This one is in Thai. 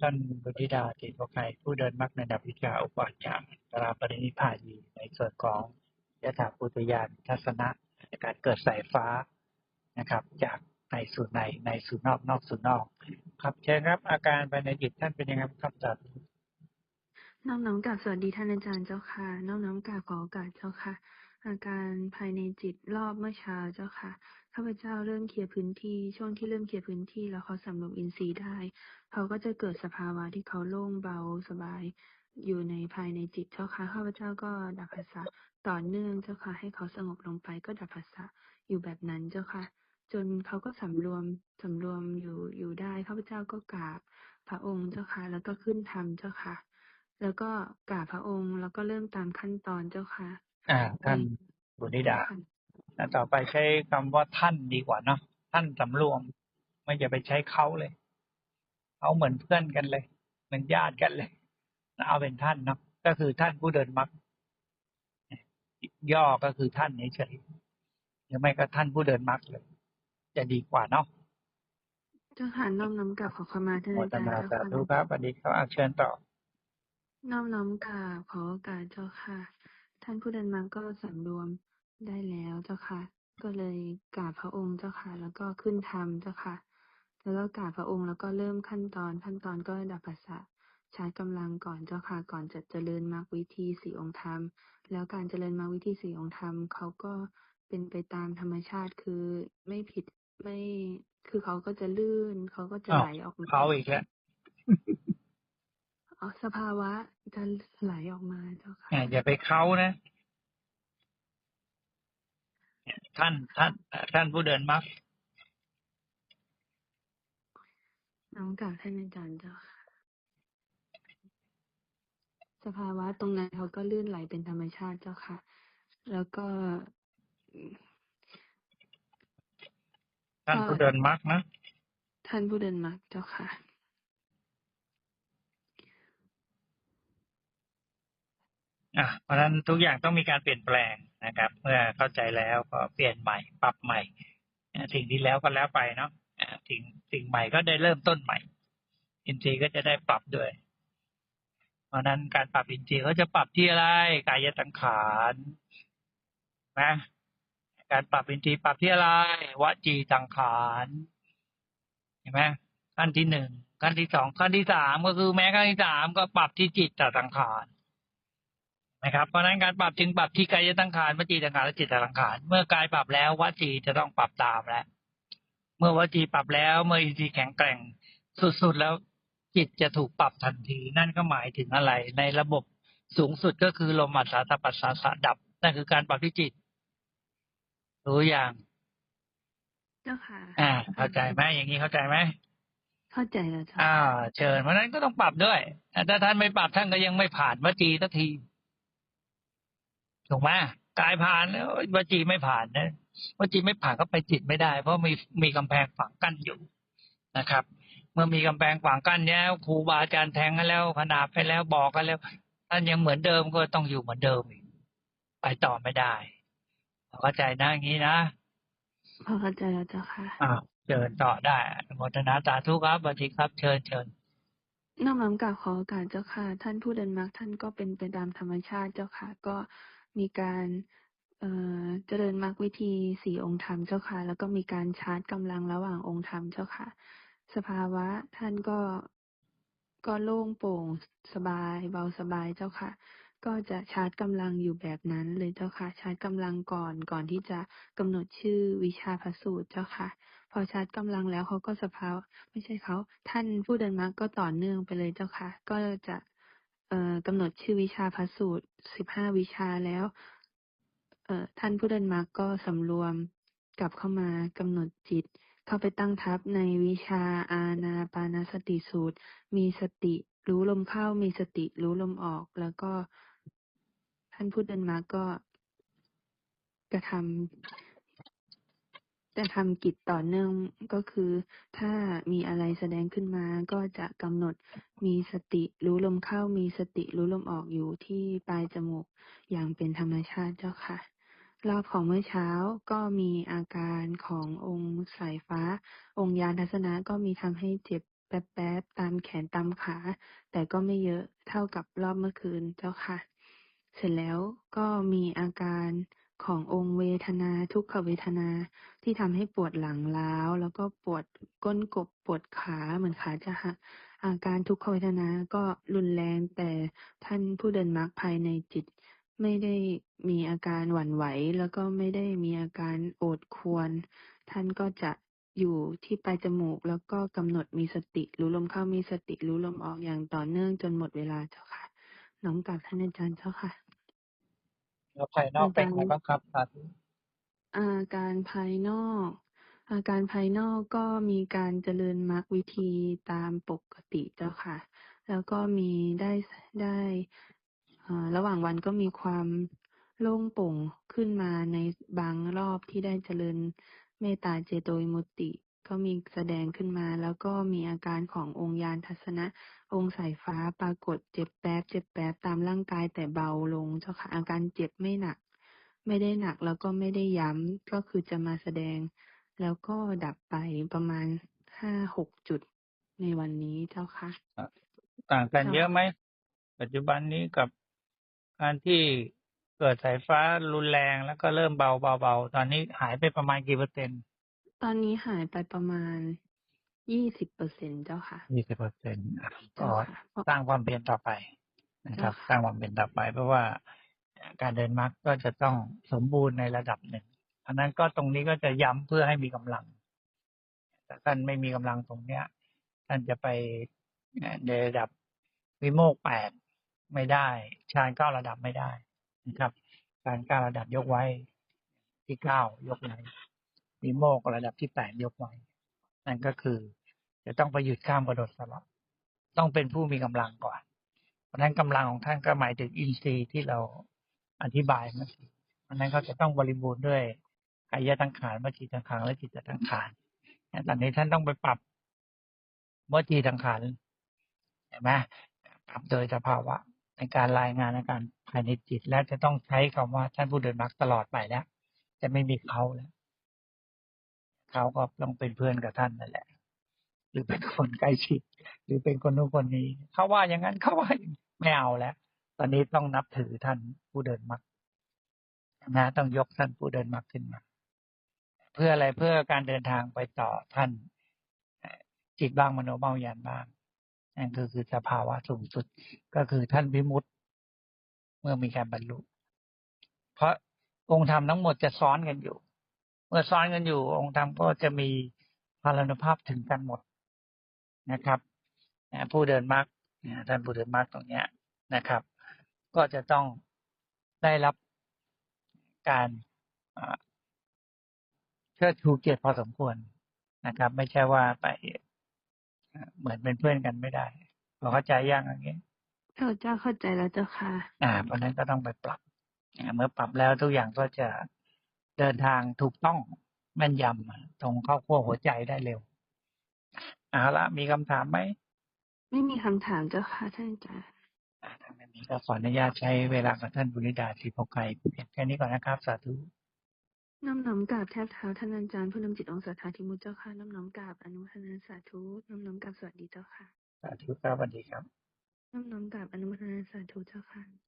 ท่านบุธิดาติโกไกผู้เดินมรรคในดับวิชาอุปาจารตราปรินิพานีในส่วนของยถาปุตยานทัศนะในการเกิดสายฟ้านะครับ จากในสู่ในในสู่นอกนอกสู่นอก ครับเชิญครับอาการภายในจิตท่านเป็นยังไงครับจากน้อมน้อมกราบสวัสดีท่านอาจารย์เจ้าค่ะน้อมน้อมกราบขอโอกาสเจ้าค่ะ อาการภายในจิตรอบเมื่อเช้าเจ้าค่ะ ข้าพเจ้าเริ่มเคลียร์พื้นที่ ช่วงที่เริ่มเคลียร์พื้นที่แล้วเขาสำรวมอินทรีย์ได้ เขาก็จะเกิดสภาวะที่เขาโล่งเบาสบายอยู่ในภายในจิตเจ้าค่ะ ข้าพเจ้าก็ดับภาษาต่อเนื่องเจ้าค่ะ ให้เขาสงบลงไปก็ดับภาษาอยู่แบบนั้นเจ้าค่ะ จนเขาก็สำรวมสำรวมอยู่อยู่ได้ ข้าพเจ้าก็กราบพระองค์เจ้าค่ะ แล้วก็ขึ้นธรรมเจ้าค่ะ แล้วก็กราบพระองค์แล้วก็เริ่มตามขั้นตอนเจ้าค่ะ อ่าท่านบุธิดาแล้วต่อไปใช้คำว่าท่านดีกว่าเนาะท่านสำรวม ไม่จะไปใช้เขาเลยเขาเหมือนเพื่อนกันเลยเหมือนญาติกันเลยเอาเป็นท่านเนาะก็คือท่านผู้เดินมรรคย่อก็คือท่านเฉยๆหรือไม่ก็ท่านผู้เดินมรรคเลย จะดีกว่าเนาะเจ้าค่ะน้อมน้อมกราบขอขมาท่านโมอาทจารย์นาเจ้าสาค่ะธุครับสวัสดีครับอะเชิญต่อ น้อมน้อมกราบขอโอกาสเจ้าค่ะ ท่านผู้เดินมาก็สำรวมได้แล้วเจ้าค่ะ ก็เลยกราบพระองค์เจ้าค่ะ แล้วก็ขึ้นธรรมเจ้าค่ะ แล้วก็กราบพระองค์แล้วก็เริ่มขั้นตอนขั้นตอนก็ดับภาษาใช้กำลังก่อนเจ้าค่ะ ก่อนจะเจริญมรรควิธีสี่องค์ธรรม แล้วการเจริญมรรควิธีสี่องค์ธรรมเขาก็เป็นไปตามธรรมชาติคือไม่ผิดไม่คือเขาก็จะลื่น เขาก็จะอ้าวไหลออกมาเขาอีกแล้ว อ๋อสภาวะจะไหลออกมาเจ้าค่ะอะอย่าไปเขานะท่านท่านท่านผู้เดินมรรคน้องกราบท่านอาจารย์เจ้าค่ะสภาวะตรงนั้นเขาก็ลื่นไหลเป็นธรรมชาติเจ้าค่ะ แล้วก็ท่านผู้เดินมรรคนะ ท่านผู้เดินมรรคเจ้าค่ะ อะเพราะฉะนั้นทุกอย่างต้องมีการเปลี่ยนแปลงนะครับ เมื่อเข้าใจแล้วก็เปลี่ยนใหม่ ปรับใหม่สิ่งที่แล้วก็แล้วไปเนาะสิ่งสิ่งใหม่ก็ได้เริ่มต้นใหม่ อินทรีย์ก็จะได้ปรับด้วย เพราะฉะนั้นการปรับอินทรีย์เขาจะปรับที่อะไรกายสังขารนะการปรับอินทรีย์ปรับที่อะไรวจีสังขารเห็นไหมขั้นที่หนึ่งขั้นที่สองขั้นที่สามก็คือแม้ขั้นที่สามก็ปรับที่จิตตสังขาร นะครับ เพราะฉะนั้นการปรับจึงปรับที่กายสังขารวจีสังขารและจิตสังขารเมื่อกายปรับแล้ววจีจะต้องปรับตามแล้ว เมื่อวจีปรับแล้วเมื่ออินทรีย์แข็งแกร่งสุดๆแล้วจิตจะถูกปรับทันที นั่นก็หมายถึงอะไร ในระบบสูงสุดก็คือลมอัศสาตปัสสาสะดับนั่นคือการปรับที่จิต รู้อย่างเจ้าค่ะ อ่า เข้าใจไหมอย่างนี้เข้าใจไหมเข้าใจแล้วเจ้าอ่าเชิญเพราะฉะนั้นก็ต้องปรับด้วย ถ้าท่านไม่ปรับท่านก็ยังไม่ผ่านวจีสักที ถูกไหมกายผ่านแล้ววจีไม่ผ่านนะวจีไม่ผ่านก็ไปจิตไม่ได้ เพราะมีมีกำแพงฝังกั้นอยู่นะครับ เมื่อมีกำแพงฝังกั้นแล้วครูบาอาจารย์แทงกันแล้วขนาบไปแล้วบอกกันแล้วท่านยังเหมือนเดิมก็ต้องอยู่เหมือนเดิมอีกไปต่อไม่ได้เข้าใจนะอย่างนี้นะพอเข้าใจแล้วเจ้าค่ะอ่าเชิญต่อได้อนุโมทนาสาธุครับสวัสดีครับเชิญเชิญน้อมน้อมกราบขอโอกาสเจ้าค่ะ ท่านผู้เดินมรรคท่านก็เป็นไปตามธรรมชาติเจ้าค่ะ ก็ มีการเอ่อเจริญมรรควิธีสี่องค์ธรรมเจ้าค่ะ แล้วก็มีการชาร์จกำลังระหว่างองค์ธรรมเจ้าค่ะ สภาวะท่านก็ก็โล่งโปร่งสบาย เบาสบายเจ้าค่ะ ก็จะชาร์จกำลังอยู่แบบนั้นเลยเจ้าค่ะ ชาร์จกำลังก่อนก่อนที่จะกำหนดชื่อวิชาพสูตรเจ้าค่ะ พอชาร์จกำลังแล้วเขาก็สภาวะไม่ใช่เขาท่านผู้เดินมรรคก็ต่อเนื่องไปเลยเจ้าค่ะ ก็จะ เอ่อกำหนดชื่อวิชาพระสูตรสิบห้าวิชาแล้ว เอ่อท่านผู้เดินมรรคก็สำรวมกลับเข้ามากำหนดจิต เข้าไปตั้งทับในวิชาอาณาปานสติสูตร มีสติรู้ลมเข้ามีสติรู้ลมออก แล้วก็ท่านผู้เดินมรรคก็กระทำ จะทำกิจต่อเนื่องก็คือ ถ้ามีอะไรแสดงขึ้นมาก็จะกำหนดมีสติรู้ลมเข้ามีสติรู้ลมออกอยู่ที่ปลายจมูกอย่างเป็นธรรมชาติเจ้าค่ะ รอบของเมื่อเช้าก็มีอาการขององค์สายฟ้า องค์ยานทัศนะก็มีทำให้เจ็บแป๊บๆตามแขนตามขา แต่ก็ไม่เยอะเท่ากับรอบเมื่อคืนเจ้าค่ะ เสร็จแล้วก็มีอาการ ขององค์เวทนาทุกขเวทนาที่ทำให้ปวดหลังล้าวแล้วก็ปวดก้นกบปวดขาเหมือนขาจะหักอาการทุกขเวทนาก็รุนแรงแต่ท่านผู้เดินมรรคภายในจิต ไม่ได้มีอาการหวั่นไหว แล้วก็ไม่ได้มีอาการโอดควญท่านก็จะอยู่ที่ปลายจมูก แล้วก็กำหนดมีสติรู้ลมเข้ามีสติรู้ลมออกอย่างต่อเนื่องจนหมดเวลาเจ้าค่ะ น้อมกราบท่านอาจารย์เจ้าค่ะ แล้วภายนอกเป็นไงบ้างครับสาธุอาการภายนอก อาการภายนอกก็มีการเจริญมรรควิธีตามปกติเจ้าค่ะ แล้วก็มีได้ได้เอ่อระหว่างวันก็มีความโล่งโปร่งขึ้นมาในบางรอบที่ได้เจริญเมตตาเจโตวิมุตติ ก็มีแสดงขึ้นมา แล้วก็มีอาการขององค์ยานทัศนะ องค์สายฟ้าปรากฏเจ็บแป๊บ เจ็บแป๊บตามร่างกายแต่เบาลงเจ้าค่ะ อาการเจ็บไม่หนัก ไม่ได้หนักแล้วก็ไม่ได้ย้ำก็คือจะมาแสดง แล้วก็ดับไปประมาณห้าหกจุดในวันนี้เจ้าค่ะ ต่างกันเยอะไหม ปัจจุบันนี้กับการที่เกิดสายฟ้ารุนแรงแล้วก็เริ่มเบาเบาเบาตอนนี้หายไปประมาณกี่เปอร์เซ็นต์ ตอนนี้หายไปประมาณยี่สิบเปอร์เซ็นเจ้าค่ะยี่สิบเปอร์เซ็นต์ก็เจ้าค่ะเพราะสร้างความเพียรต่อไปนะครับเจ้าค่ะสร้างความเพียรต่อไป เพราะว่าการเดินมรรคก็จะต้องสมบูรณ์ในระดับหนึ่งอันนั้นก็ตรงนี้ก็จะย้ำเพื่อให้มีกำลังแต่ท่านไม่มีกำลังตรงเนี้ย ท่านจะไปในระดับวิโมกข์แปดไม่ได้ฌานเก้าระดับไม่ได้นะครับฌานเก้าระดับยกไว้ที่เก้ายกไว้ วิโมกระดับที่แปดยกไว้ นั่นก็คือ จะต้องไปหยุดข้ามกระโดดสลับต้องเป็นผู้มีกำลังก่อน เพราะนั้นกำลังของท่านก็หมายถึงอินทรีย์ที่เราอธิบายเมื่อกี้เพราะนั้นก็จะต้องบริบูรณ์ด้วยกายทั้งขานวจีทั้งขานและจิตทั้งขานตอนนี้ท่านต้องไปปรับวจีทั้งขานเห็นไหมปรับโดยสภาวะในการรายงานอาการภายในจิตและจะต้องใช้คำว่าท่านผู้เดินมรรคตลอดไปแล้วจะไม่มีเขาแล้ว เขาก็ต้องเป็นเพื่อนกับท่านนั่นแหละ หรือเป็นคนใกล้ชิด หรือเป็นคนนู้นคนนี้ เขาว่าอย่างนั้นเขาว่าไม่เอาแล้ว ตอนนี้ต้องนับถือท่านผู้เดินมรรคนะต้องยกท่านผู้เดินมรรคขึ้นมา เพื่ออะไรเพื่อการเดินทางไปต่อท่านจิตบ้างมโนบ้างวิญญาณบ้างนั่นก็คือสภาวะสูงสุดก็คือท่านวิมุตติเมื่อมีการบรรลุ เพราะองค์ธรรมทั้งหมดจะซ้อนกันอยู่ เมื่อซ้อนกันอยู่องค์ธรรมก็จะมีพลานุภาพถึงกันหมดนะครับนะผู้เดินมรรคนะท่านผู้เดินมรรคตรงเนี้ยนะครับ ก็จะต้องได้รับการอ่าเชิดชูเกียรติพอสมควรนะครับ ไม่ใช่ว่าไปเอ่อเหมือนเป็นเพื่อนกันไม่ได้พอเข้าใจยังอย่างนี้ข้าพเจ้าเข้าใจแล้วเจ้าค่ะ อ่าเพราะฉะนั้นก็ต้องไปปรับอ่าเมื่อปรับแล้วทุกอย่างก็จะ เดินทางถูกต้องแม่นยำตรงเข้าขั้วหัวใจได้เร็วเอาละมีคำถามไหม ไม่มีคำถามเจ้าค่ะท่านอาจารย์อ่าถ้าไม่มีก็ขออนุญาตใช้เวลากับท่านบุริดาทีพกไกรเพียงแค่นี้ก่อนนะครับ สาธุน้อมน้อมกราบแทบเท้าท่านอาจารย์ผู้นำจิตองค์สัทธาธิมุตเจ้าค่ะน้อมน้อมกราบอนุโมทนาสาธุน้อมน้อมกราบสวัสดีเจ้าค่ะสาธุครับสวัสดีครับน้อมน้อมกราบอนุโมทนาสาธุเจ้าค่ะ